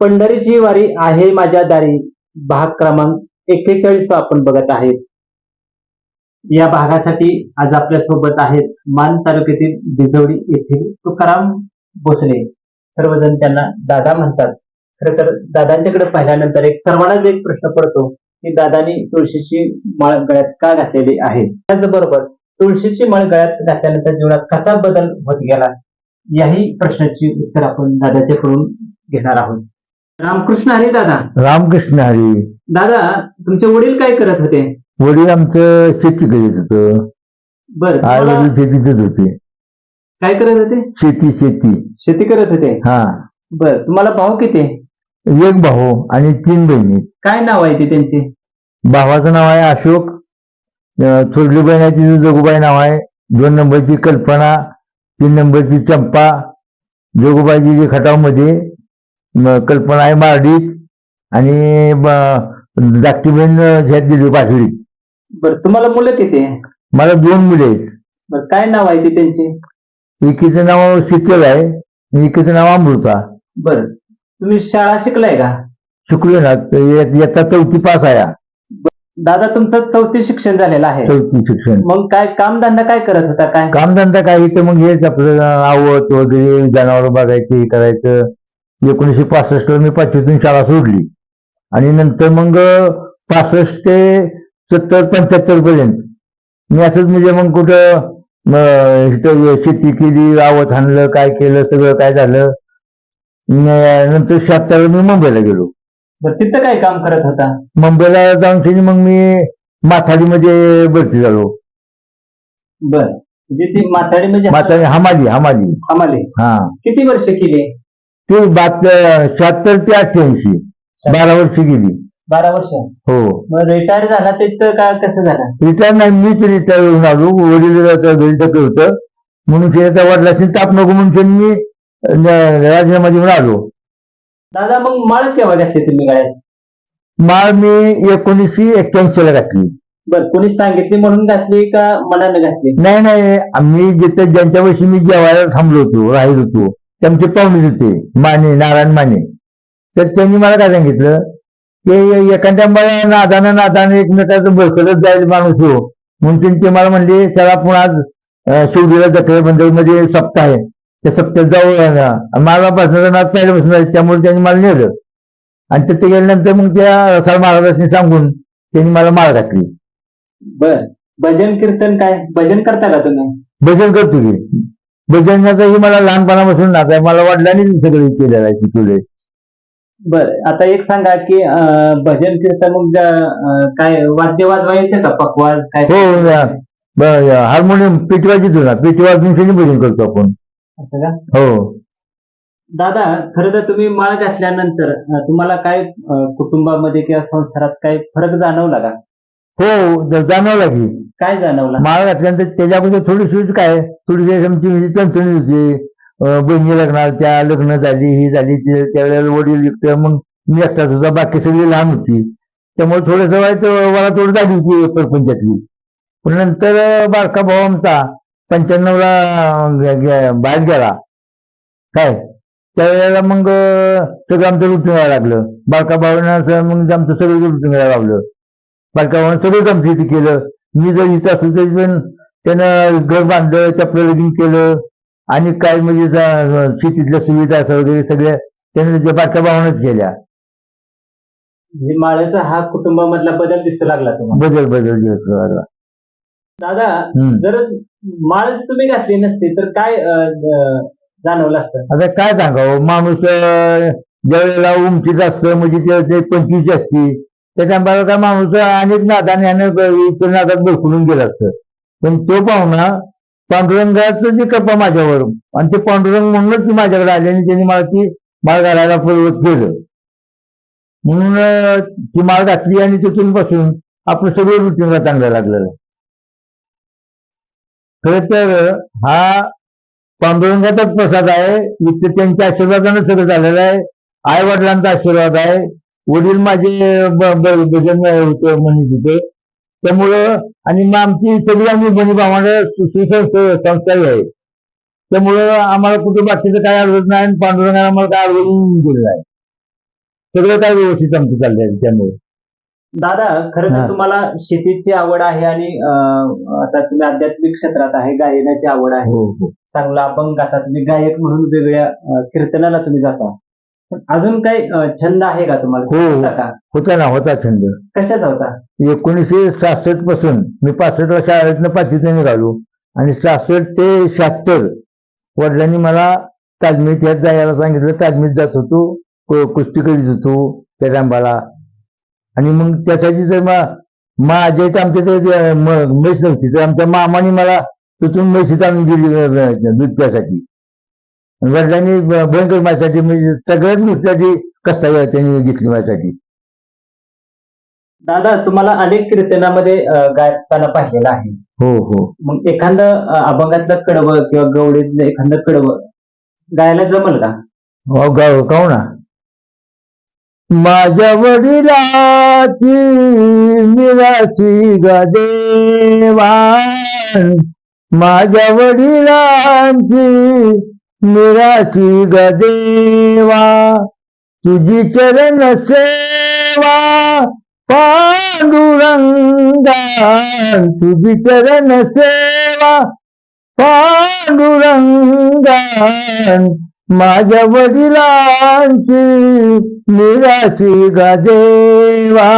पंढरीची वारी आहे माझ्या दारी. भाग क्रमांक एक्केचाळीस आपण बघत आहेत. या भागासाठी आज आपल्यासोबत आहेत मान तालुक्यातील बिजवडी येथील तुकाराम भोसले. सर्वजण त्यांना दादा म्हणतात. खर तर दादांच्याकडे पाहिल्यानंतर एक सर्वांनाच एक प्रश्न पडतो की दादानी तुळशीची माळ गळ्यात का घातलेली आहे? त्याचबरोबर तुळशीची माळ गळ्यात घातल्यानंतर जीवनात कसा बदल होत गेला? याही प्रश्नाची उत्तर आपण दादाच्याकडून घेणार आहोत. रामकृष्ण हरी दादा. रामकृष्ण हरी. दादा तुमचे वडील काय करत होते? वडील आमचं शेती करीत होतं. बर आई वडील शेतीतच होते. काय करत होते? शेती शेती. शेती करत होते? हा. बर तुम्हाला भाऊ किती एक भाऊ आणि तीन बहिणी काय नाव आहे ते त्यांचे? भावाचं नाव आहे अशोक. थोरली बहिणाची जोगुबाई नाव आहे. दोन नंबरची कल्पना तीन नंबरची चंपा. जोगुबाईची जी खटावमध्ये कल्पना आहे मारडीत आणि ब- धाकटी बहीण झ्यात दिली पाठवली बर तुम्हाला मुलं किती? मला दोन मुले आहेत. बर काय नाव आहे ते त्यांचे? एकीचं नाव शीतल आहे आणि एकीचं नाव अमृता. बर तुम्ही शाळा शिकलाय का? शिकलो ना तर ये- इयत्ता चौथी पास आहे. दादा तुमचं चौथी शिक्षण झालेलं आहे. चौथी शिक्षण. मग काय कामधंदा काय करत होता काय? कामधंदा काय तर मग हेच आपलं आवत वगैरे जनावर बघायचे हे करायचं. एकोणीसशे पासष्ट मी पाचवीतून शाळा सोडली. आणि नंतर मग पासष्ट ते सत्तर पंच्याहत्तर पर्यंत. मी असंच म्हणजे मग कुठं इथं शेती केली आवत आणलं काय केलं सगळं काय झालं. नंतर शहात्तर मी मुंबईला गेलो. तिथं काय काम करत होता? मुंबईला जाऊन मग मी माथाडीमध्ये भरती झालो. बर म्हणजे ती माथाडी म्हणजे माथाडी हमाली हमाली. आम्हाला हा. किती वर्ष केली? ते बात शहात्तर ते अठ्ठ्याऐंशी बारा वर्ष गेली. बारा वर्ष. हो. मग रिटायर झाला तिथं का कसं झालं? रिटायर नाही मीच रिटायर होऊन आलो. वडील घरी थकलं होतं. म्हणून ते आता वडिलांची ताप नको म्हणून ते मी राजीनामा देऊन आलो. दादा मग माळ केव्हा घातली तुम्ही गळ्यात? माळ मी एकोणीसशे एक्क्याऐंशी ला घातली. बर कोणी सांगितली म्हणून घातली का मनाने घातली? नाही नाही आम्ही जिथे ज्यांच्या वर्षी मी जेवायला थांबलो होतो राहिलो होतो. ते आमचे पाहुणे होते माने नारायण माने. तर त्यांनी मला काय सांगितलं? की एखाद्या मला नादानं नादानं एकमेकाचं बळकटत जाईल माणूस हो. म्हणून त्यांनी ते मला म्हणले चला आपण आज शिवडीला जत्रे बंदरमध्ये सप्ताह आहे. त्या सप्त्यात जाऊ ना. मला बसण्याचा नाद पहिल्यापासून आहे, त्यामुळे त्यांनी मला नेलं. आणि तिथे गेल्यानंतर मग त्या रसाळ महाराजांनी सांगून त्यांनी मला माळ घातली. बर. भजन कीर्तन काय? भजन करता का तुम्ही? भजन करतो की. भजनाचंही मला लहानपणापासून नाच आहे. मला वडिलांनी सगळं केलेलं आहे शिकवलंय बर आता एक सांगा की अं, भजन कीर्तन मग अं, काय वाद्य वाजवा येतं का? पकवाज काय? हो. ब- हार्मोनियम पेटवाजीच ना पेटवाजून भजन करतो आपण. असं का? हो. दादा खरं तर तुम्ही माळ घातल्यानंतर अं, तुम्हाला काय अं, कुटुंबामध्ये किंवा संसारात काय फरक जाणवला का? हो ज- जाणवला की. काय जाणवला? माळ घातल्यानंतर त्याच्यामध्ये थोडीशी काय? थोडीशी आमची म्हणजे चणचणी होती. अं, बहिणी लग्नाच्या लग्न झाली ही झाली ते- त्यावेळेला वडील एकटं मग मी एकटाच होता बाकी सगळी लहान होती. त्यामुळे थोडंसं व्हायचं मला थोडी झाली होती परपंचातली. पण नंतर अं, बारका भाऊ आमचा पंच्याण्णवला अं, गे- गे- बाहेर गेला. काय? त्यावेळेला मग अं, सगळं आमचं रुटीन व्हायला लागलं. बारका भाऊनं असं मग आमचं सगळं रुटीन व्हायला लागलं. बारका भाऊनं सगळं आमचं इथे केलं. मी जर इथं असलो तरी पण त्यानं घर बांधलं चपलं लगीन केलं आणि काय म्हणजे शेतीतल्या सुविधा असं वगैरे सगळ्या त्याने त्या बारक्या भावानंच केल्या. म्हणजे माळेचा हा कुटुंबामधला बदल दिसू लागला तुम्हाला. बदल बदल दिवस वाढला. दादा. जर माळ तुम्ही घातली नसती तर काय जाणवलं असतं? आता काय सांगावं? माणूस ज्यावेळेला उमटीत असतं म्हणजे पंचवीस असती. त्या काय माणूस अनेक नादाने अनेक इतर नादात बरखडून गेलं असतं. पण तो पाहुणा पांडुरंगाचं जे कृपा माझ्यावर आणि ते पांडुरंग म्हणूनच ती माझ्याकडे आली आणि त्यांनी मला ती माळ घालायला पर्वत केलं म्हणून ती माळ घातली आणि तिथून बसून आपलं सगळं रुटीनला चांगलं लागलेलं. खर तर हा पांडुरंगाचाच प्रसाद आहे. इथे त्यांच्या आशीर्वादानं सगळं झालेलं आहे. आई वडिलांचा आशीर्वाद आहे. वडील माझे भजन होते म्हणत होते त्यामुळं आणि मग आमची सगळी आम्ही बनी भावानं संस्कारी आहे. त्यामुळं आम्हाला कुठे बाकीचं काय अडवत नाही आणि पांडुरंगाने आम्हाला काय अडवून दिलेलं आहे सगळं काय व्यवस्थित आमचं चाललंय त्यामुळे. दादा खरं तर. तुम्हाला शेतीची आवड आहे आणि आता तुम्ही आध्यात्मिक क्षेत्रात आहे गायनाची आवड आहे. हो हो. चांगला अभंग गाता तुम्ही गायक म्हणून वेगळ्या कीर्तनाला तुम्ही जाता. अजून काही छंद आहे का तुम्हाला हो. होता का होता ना होता छंद. कशाचा होता? एकोणीसशे सहासष्टपासून मी पासष्टला शाळेतनं पाचवीतनं निघालो. आणि सहासष्ट ते शहात्तर वडिलांनी मला ताजमीत ह्यात जायला सांगितलं. ताजमीत जात होतो कु- कुस्ती करीत होतो त्या टांबाला आणि मग त्यासाठी जर मा- माझ्या इथं आमच्या म- म्हैस नव्हती. तर आमच्या मामाने मला तिथून म्हैशीत आणून दिली अ, अ, दूध प्यासाठी वडिलांनी भयंकर माझ्यासाठी म्हणजे सगळ्याच गोष्टीसाठी कष्टा त्यांनी घेतली माझ्यासाठी. दादा तुम्हाला अनेक कीर्तनामध्ये अं, गायताना पाहिलेलं आहे. हो हो. मग एखादं अभंगातलं कडवं किंवा गवळीतलं एखादं कडवं गायला जमल का? हो गाव काऊ ना. माझ्या वडिलाची मिराची गदेवा माझ्या वडिलांची निराशी गदेवा तुझी चरण सेवा पांडुरंगा तुझी चरण सेवा पांडुरंगा माझ्या वडिलांची निराशी गदेवा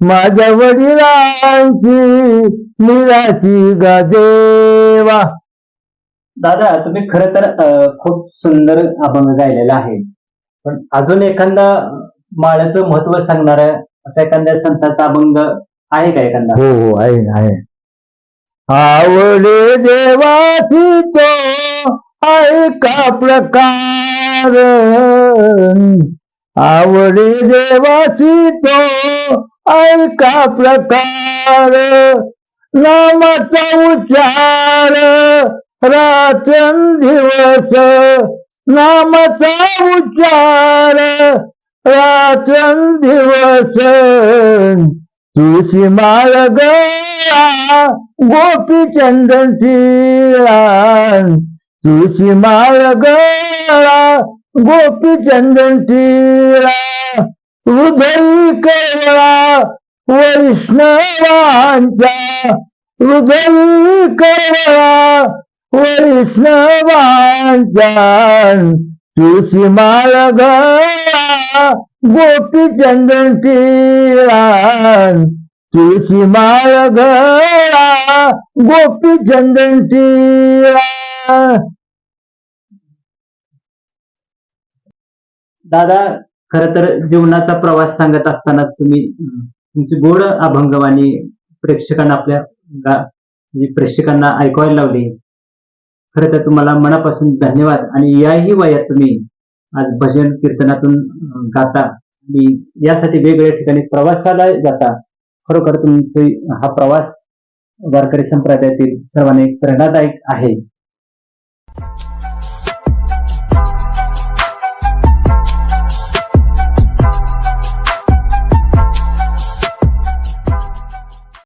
माझ्या वडिलांची निराशी गदेवा दादा तुम्ही खर तर खूप सुंदर अभंग गायलेला आहे. पण अजून एखादा माळ्याचं महत्त्व सांगणार असा एखाद्या संतांचा अभंग आहे का एखादा? हो हो आहे आहे. आवडे देवाची तो ऐका प्रकार. आवडे देवाची तो ऐका प्रकार. नामाचा उच्चार राचन दिवस नामचा उच्चार रात्रंदिवस तुळशी माळ गळा गोपी चंदन टिळा तुळशी माळ गळा गोपी चंदन टिळा हृदय कळा वैष्णवांच्या हृदय कळा वैष्णवांच्या तुळशी माळ गोपी चंदन टिळा तुळशी माळ गळा गोपी चंदन टिळा दादा खर तर जीवनाचा प्रवास सांगत असतानाच तुम्ही तुमची गोड अभंगवाणी प्रेक्षकांना आपल्या गा- म्हणजे प्रेक्षकांना ऐकवायला लावली. खरं तर तुम्हाला मनापासून धन्यवाद. आणि याही वयात तुम्ही आज भजन कीर्तनातून गाता. आणि यासाठी वेगवेगळ्या ठिकाणी प्रवासाला जाता. खरोखर तुमचे हा प्रवास वारकरी संप्रदायातील सर्वांनी प्रेरणादायक आहे.